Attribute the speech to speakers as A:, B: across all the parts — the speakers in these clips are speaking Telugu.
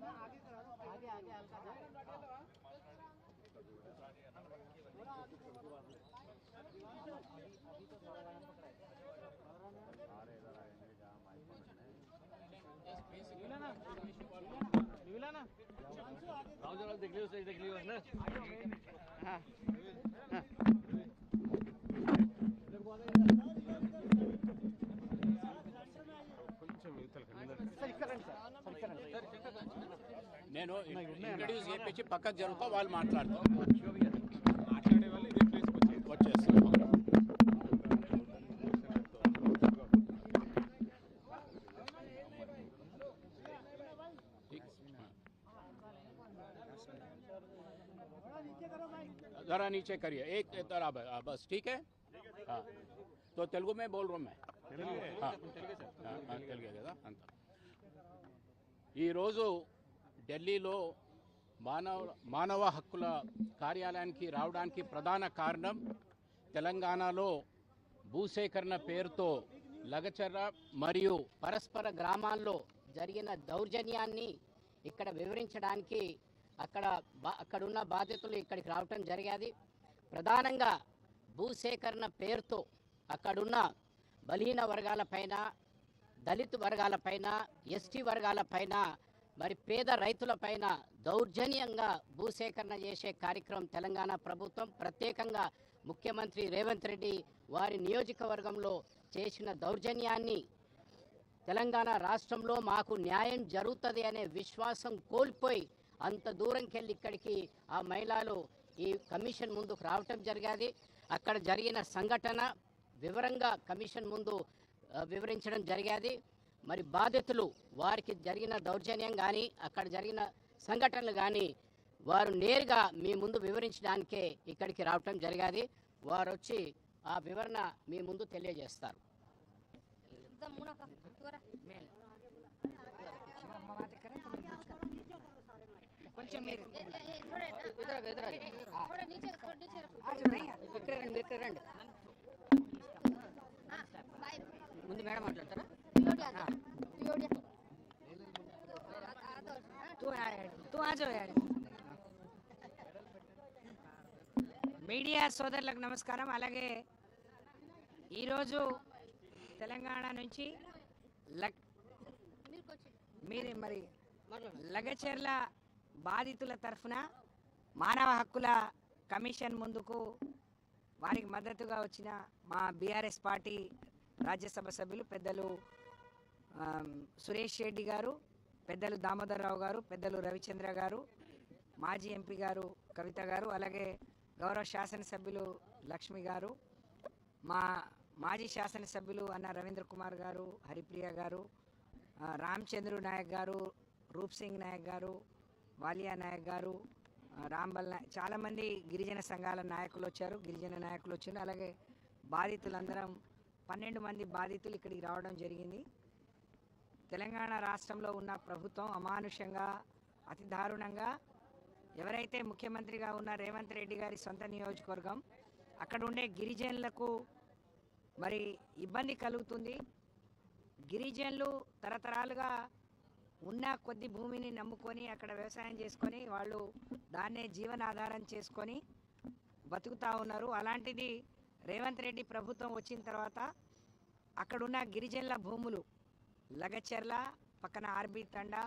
A: आगे आगे हल्का अभी तो साधारण पकड़ा ना राहुल देख लियो देख लियो ना
B: నేను ఇంట్రడ్యూస్ చేయించి పక్కకు జరుగుతా వాళ్ళు మాట్లాడతాం
C: మాట్లాడే వాళ్ళు ఇదే ప్లేస్కి వచ్చేది
B: వచ్చేస్తాం जरा नीचे करिए एक तरह ब- बस ठीक है हाँ तो तेलुगु में बोल रहा हूँ मैं हाँ हाँ, हाँ, తెలుగే కదా అంత ఈరోజు ఢిల్లీలో మానవ మానవ హక్కుల కార్యాలయానికి రావడానికి ప్రధాన కారణం తెలంగాణలో భూసేకరణ పేరుతో లగచర్ర మరియు
D: పరస్పర గ్రామాల్లో జరిగిన దౌర్జన్యాన్ని ఇక్కడ వివరించడానికి అక్కడ బా అక్కడున్న బాధితులు ఇక్కడికి రావటం జరిగేది. ప్రధానంగా భూసేకరణ పేరుతో అక్కడున్న బలహీన వర్గాలపైన దళిత వర్గాలపైన ఎస్టీ వర్గాలపైన మరి పేద రైతులపైన దౌర్జన్యంగా భూసేకరణ చేసే కార్యక్రమం తెలంగాణ ప్రభుత్వం ప్రత్యేకంగా ముఖ్యమంత్రి రేవంత్ రెడ్డి వారి నియోజకవర్గంలో చేసిన దౌర్జన్యాన్ని తెలంగాణ రాష్ట్రంలో మాకు న్యాయం జరుగుతుంది అనే విశ్వాసం కోల్పోయి అంత దూరంకి వెళ్ళి ఇక్కడికి ఆ మహిళలు ఈ కమిషన్ ముందుకు రావటం జరిగేది. అక్కడ జరిగిన సంఘటన వివరంగా కమిషన్ ముందు వివరించడం జరిగేది. మరి బాధితులు వారికి జరిగిన దౌర్జన్యం కానీ అక్కడ జరిగిన సంఘటనలు కానీ వారు నేరుగా మీ ముందు వివరించడానికే ఇక్కడికి రావటం జరిగాది. వారు వచ్చి ఆ వివరణ మీ ముందు తెలియజేస్తారు. ముందు మేడం మాట్లాడతారా?
E: మీడియా సోదరులకు నమస్కారం. అలాగే ఈరోజు తెలంగాణ నుంచి
A: మీరే
E: మరి లగచర్ల బాధితుల తరఫున మానవ హక్కుల కమిషన్ ముందుకు వారికి మద్దతుగా వచ్చిన మా బీఆర్ఎస్ పార్టీ రాజ్యసభ సభ్యులు పెద్దలు సురేష్ రెడ్డి గారు పెద్దలు దామోదరరావు గారు పెద్దలు రవిచంద్ర గారు మాజీ ఎంపీ గారు కవిత గారు అలాగే గౌరవ శాసనసభ్యులు లక్ష్మి గారు మా మాజీ శాసనసభ్యులు అన్న రవీంద్ర కుమార్ గారు హరిప్రియ గారు రామచంద్రు నాయక్ గారు రూప్ సింగ్ నాయక్ గారు వాలియా నాయక్ గారు రాంబల్ నాయక్ చాలామంది గిరిజన సంఘాల నాయకులు వచ్చారు గిరిజన నాయకులు వచ్చారు అలాగే బాధితులందరం పన్నెండు మంది బాధితులు ఇక్కడికి రావడం జరిగింది. తెలంగాణ రాష్ట్రంలో ఉన్న ప్రభుత్వం అమానుషంగా అతి దారుణంగా ఎవరైతే ముఖ్యమంత్రిగా ఉన్న రేవంత్ రెడ్డి గారి సొంత నియోజకవర్గం అక్కడ ఉండే గిరిజనులకు మరి ఇబ్బంది కలుగుతుంది. గిరిజనులు తరతరాలుగా ఉన్న కొద్ది భూమిని నమ్ముకొని అక్కడ వ్యవసాయం చేసుకొని వాళ్ళు దాన్నే జీవనాధారం చేసుకొని బతుకుతూ ఉన్నారు. అలాంటిది రేవంత్ రెడ్డి ప్రభుత్వం వచ్చిన తర్వాత అక్కడున్న గిరిజనుల భూములు లగచెర్ల పక్కన ఆర్బీ తండా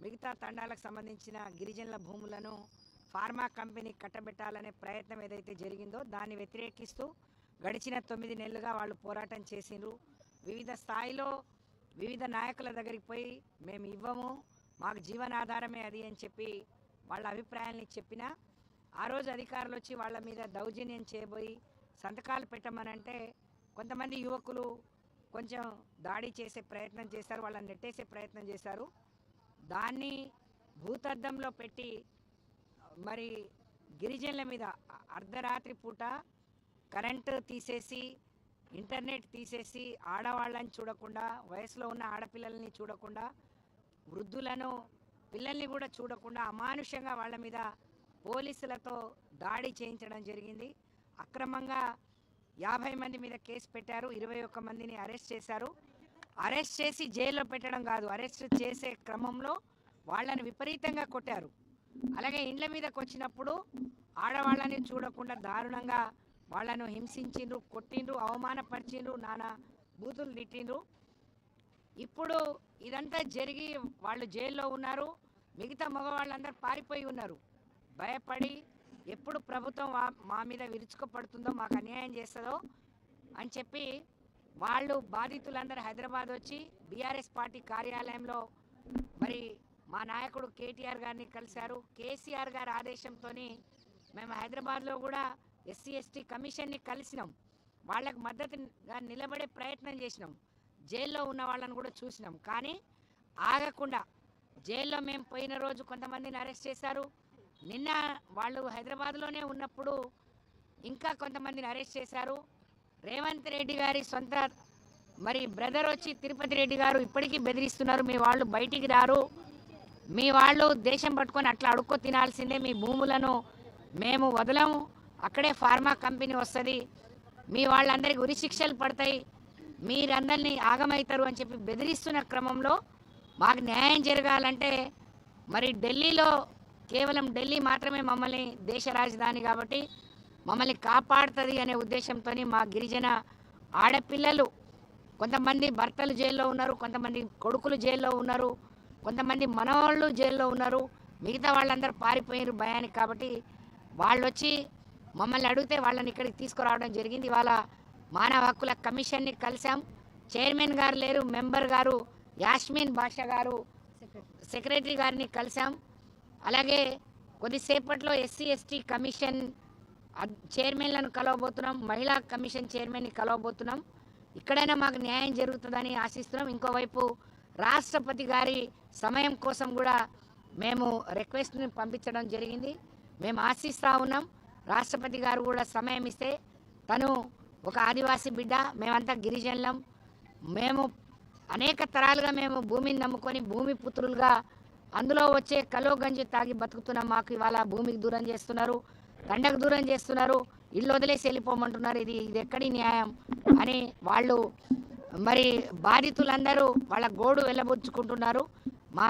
E: మిగతా తండాలకు సంబంధించిన గిరిజనుల భూములను ఫార్మా కంపెనీ కట్టబెట్టాలనే ప్రయత్నం ఏదైతే జరిగిందో దాన్ని వ్యతిరేకిస్తూ గడిచిన తొమ్మిది నెలలుగా వాళ్ళు పోరాటం చేసిండ్రు. వివిధ స్థాయిలో వివిధ నాయకుల దగ్గరికి పోయి మేము ఇవ్వము మాకు జీవనాధారమే అది అని చెప్పి వాళ్ళ అభిప్రాయాల్ని చెప్పినా ఆ రోజు అధికారులు వచ్చి వాళ్ళ మీద దౌర్జన్యం చేయబోయి సంతకాలు పెట్టమనంటే కొంతమంది యువకులు కొంచెం దాడి చేసే ప్రయత్నం చేశారు వాళ్ళని నెట్టేసే ప్రయత్నం చేశారు. దాన్ని భూతద్దంలో పెట్టి మరి గిరిజనుల మీద అర్ధరాత్రి పూట కరెంటు తీసేసి ఇంటర్నెట్ తీసేసి ఆడవాళ్ళని చూడకుండా వయసులో ఉన్న ఆడపిల్లల్ని చూడకుండా వృద్ధులను పిల్లల్ని కూడా చూడకుండా అమానుషంగా వాళ్ళ మీద పోలీసులతో దాడి చేయించడం జరిగింది. అక్రమంగా యాభై మంది మీద కేసు పెట్టారు ఇరవై ఒక్క మందిని అరెస్ట్ చేశారు. అరెస్ట్ చేసి జైల్లో పెట్టడం కాదు అరెస్ట్ చేసే క్రమంలో వాళ్ళని విపరీతంగా కొట్టారు. అలాగే ఇండ్ల మీదకి వచ్చినప్పుడు ఆడవాళ్ళని చూడకుండా దారుణంగా వాళ్ళను హింసించిండ్రు కొట్టిండ్రు అవమానపరిచిండ్రు నానా బూతులు తిట్టిండ్రు. ఇప్పుడు ఇదంతా జరిగి వాళ్ళు జైల్లో ఉన్నారు మిగతా మగవాళ్ళందరూ పారిపోయి ఉన్నారు. భయపడి ఎప్పుడు ప్రభుత్వం మా మీద విరుచుకుపడుతుందో మాకు అన్యాయం చేస్తుందో అని చెప్పి వాళ్ళు బాధితులందరూ హైదరాబాద్ వచ్చి బీఆర్ఎస్ పార్టీ కార్యాలయంలో మరి మా నాయకుడు కేటీఆర్ గారిని కలిశారు. కేసీఆర్ గారి ఆదేశంతో మేము హైదరాబాద్లో కూడా ఎస్సీ ఎస్టీ కమిషన్ని కలిసినాం. వాళ్ళకు మద్దతుగా నిలబడే ప్రయత్నం చేసినాం. జైల్లో ఉన్న వాళ్ళని కూడా చూసినాం. కానీ ఆగకుండా జైల్లో మేము పోయిన రోజు కొంతమందిని అరెస్ట్ చేశారు. నిన్న వాళ్ళు హైదరాబాద్లోనే ఉన్నప్పుడు ఇంకా కొంతమందిని అరెస్ట్ చేశారు. రేవంత్ రెడ్డి గారి సొంత మరి బ్రదర్ వచ్చి తిరుపతి రెడ్డి గారు ఇప్పటికీ బెదిరిస్తున్నారు మీ వాళ్ళు బయటికి రారు. మీ వాళ్ళు దేశం పట్టుకొని అట్లా అడుక్కో తినాల్సిందే మీ భూములను మేము వదలము. అక్కడే ఫార్మా కంపెనీ వస్తుంది. మీ వాళ్ళందరికీ ఉరి శిక్షలు పడతాయి. మీరందరినీ ఆగమవుతారు అని చెప్పి బెదిరిస్తున్న క్రమంలో మాకు న్యాయం జరగాలంటే మరి ఢిల్లీలో కేవలం ఢిల్లీ మాత్రమే మమ్మల్ని దేశ రాజధాని కాబట్టి మమ్మల్ని కాపాడుతుంది అనే ఉద్దేశంతో మా గిరిజన ఆడపిల్లలు కొంతమంది భర్తలు జైల్లో ఉన్నారు కొంతమంది కొడుకులు జైల్లో ఉన్నారు కొంతమంది మనవాళ్ళు జైల్లో ఉన్నారు మిగతా వాళ్ళందరూ పారిపోయారు భయానికి కాబట్టి వాళ్ళు వచ్చి మమ్మల్ని అడిగితే వాళ్ళని ఇక్కడికి తీసుకురావడం జరిగింది. ఇవాళ మానవ హక్కుల కమిషన్ని కలిసాం చైర్మన్ గారు లేరు మెంబర్ గారు యాస్మిన్ భాష గారు సెక్రటరీ గారిని కలిసాం అలాగే కొద్దిసేపట్లో ఎస్సీ ఎస్టీ కమిషన్ చైర్మన్లను కలవబోతున్నాం మహిళా కమిషన్ చైర్మన్ని కలవబోతున్నాం. ఇక్కడైనా మాకు న్యాయం జరుగుతుందని ఆశిస్తున్నాం. ఇంకోవైపు రాష్ట్రపతి గారి సమయం కోసం కూడా మేము రిక్వెస్ట్ని పంపించడం జరిగింది. మేము ఆశిస్తూ ఉన్నాం. రాష్ట్రపతి గారు కూడా సమయం ఇస్తే తను ఒక ఆదివాసీ బిడ్డ మేమంతా గిరిజనులం. మేము అనేక తరాలుగా మేము భూమిని నమ్ముకొని భూమి పుత్రులుగా అందులో వచ్చే కలో గంజి తాగి బతుకుతున్న మాకు ఇవాళ భూమికి దూరం చేస్తున్నారు దండకు దూరం చేస్తున్నారు ఇల్లు వదిలేసి వెళ్ళిపోమంటున్నారు. ఇది ఇది ఎక్కడి న్యాయం అని వాళ్ళు మరి బాధితులందరూ వాళ్ళ గోడు వెళ్ళబుచ్చుకుంటున్నారు. మా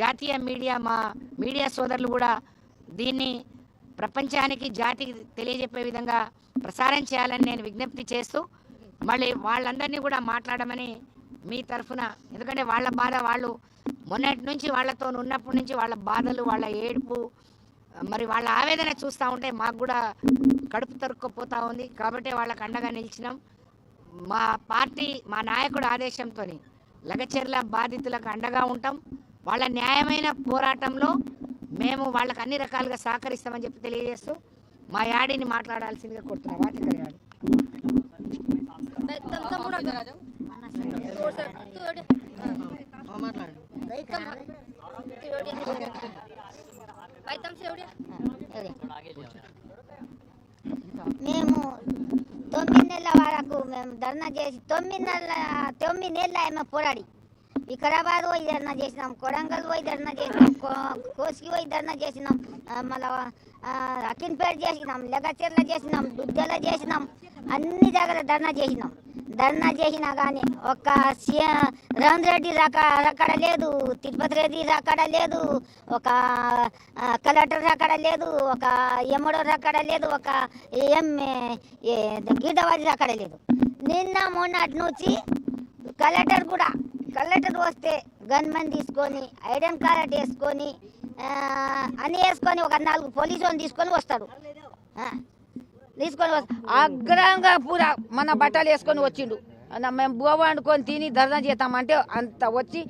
E: జాతీయ మీడియా మా మీడియా సోదరులు కూడా దీన్ని ప్రపంచానికి జాతికి తెలియజెప్పే విధంగా ప్రసారం చేయాలని నేను విజ్ఞప్తి చేస్తూ మళ్ళీ వాళ్ళందరినీ కూడా మాట్లాడమని మీ తరఫున ఎందుకంటే వాళ్ళ బాధ వాళ్ళు మొన్నటి నుంచి వాళ్ళతో ఉన్నప్పటి నుంచి వాళ్ళ బాధలు వాళ్ళ ఏడుపు మరి వాళ్ళ ఆవేదన చూస్తూ ఉంటే మాకు కూడా కడుపు తరుక్కుపోతూ ఉంది. కాబట్టి వాళ్ళకి అండగా నిలిచినాం. మా పార్టీ మా నాయకుడు ఆదేశంతో లగచెర్ల బాధితులకు అండగా ఉంటాం. వాళ్ళ న్యాయమైన పోరాటంలో మేము వాళ్ళకి అన్ని రకాలుగా సహకరిస్తామని చెప్పి తెలియజేస్తూ మా యాడిని మాట్లాడాల్సిందిగా కోరుతున్నాం. వాటిక యాడి.
F: మేము తొమ్మిది నెలల వరకు మేము ధర్నా చేసి తొమ్మిది నెలల తొమ్మిది నెలల ఆయన పోరాడి. వికారాబాద్ పోయి ధర్నా చేసినాం కొడంగల్ పోయి ధర్నా చేసినాం కో- కోసికి పోయి ధర్నా చేసినాం మళ్ళా అకిన్పేట చేసినాం లెగచర్ల చేసినాం దుద్దెల చేసినాం అన్ని దగ్గర ధర్నా చేసినాం. ధర్నా చేసినా కానీ ఒక్క సీఎం రేవంత్ రెడ్డి రక రక్కడ లేదు తిరుపతి రెడ్డి రక్కడ లేదు ఒక కలెక్టర్ రక్కడ లేదు ఒక ఎమ్మడో రక్కడ లేదు ఒక ఎం గీటవాడి రక్కడ లేదు. నిన్న మొన్నటి నుంచి కలెక్టర్ కూడా కలెక్టర్ వస్తే గన్మెన్ తీసుకొని ఐడెన్ కార్డ్ వేసుకొని అన్నీ అన్ని వేసుకొని ఒక నాలుగు పోలీసు తీసుకొని వస్తాడు. తీసుకొని
G: అగ్రంగా పూరా మన బట్టలు వేసుకొని వచ్చిండు. మేము బోవ వండుకొని తిని ధర్నా చేస్తామంటే అంత వచ్చి